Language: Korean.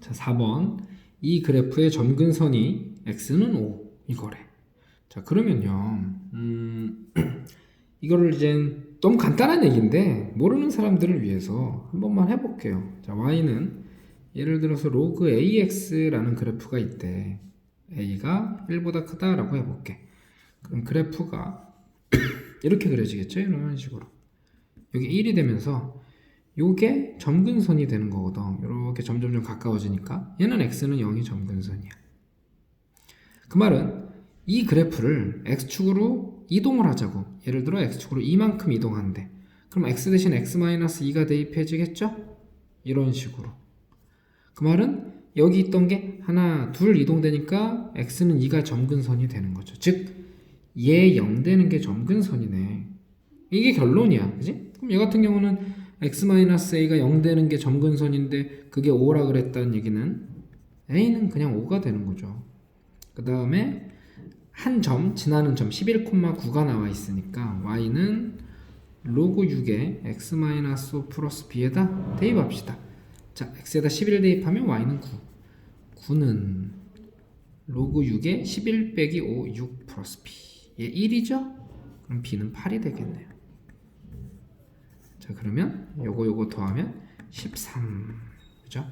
자, 4번. 이 그래프의 점근선이 x는 5 이거래. 자, 그러면요. 음, 이거를 이제 너무 간단한 얘기인데 모르는 사람들을 위해서 한 번만 해 볼게요. 자, y는 예를 들어서 로그 ax라는 그래프가 있대. a가 1보다 크다라고 해 볼게. 그럼 그래프가 이렇게 그려지겠죠? 이런 식으로. 여기 1이 되면서 요게 점근선이 되는 거거든. 이렇게 점점점 가까워지니까 얘는 x는 0이 점근선이야. 그 말은 이 그래프를 x축으로 이동을 하자고. 예를 들어 x축으로 이만큼 이동한대. 그럼 x 대신 x-2가 대입해지겠죠? 이런 식으로. 그 말은 여기 있던 게 하나, 둘 이동되니까 x는 2가 점근선이 되는 거죠. 즉, 얘 0 되는 게 점근선이네. 이게 결론이야. 그지? 그럼 얘 같은 경우는 x-a가 0 되는 게 점근선인데 그게 5라 그랬다는 얘기는 a는 그냥 5가 되는 거죠. 그 다음에 한 점 지나는 점 11,9가 나와 있으니까 y는 로그 6에 x-5 플러스 b에다 대입합시다. 자, x에다 11 대입하면 y는 9. 9는 로그 6에 11 빼기 5, 6 플러스 b. 얘 1이죠? 그럼 b는 8이 되겠네요. 자, 그러면 요거 요거 더하면 13. 그죠?